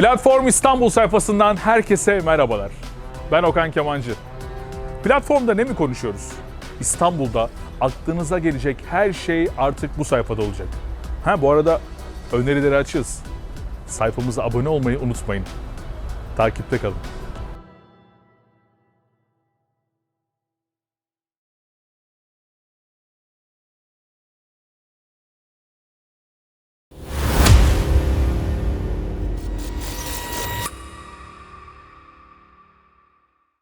Platform İstanbul sayfasından herkese merhabalar. Ben Okan Kemancı. Platformda ne mi konuşuyoruz? İstanbul'da aklınıza gelecek her şey artık bu sayfada olacak. Ha bu arada önerileri açığız. Sayfamıza abone olmayı unutmayın. Takipte kalın.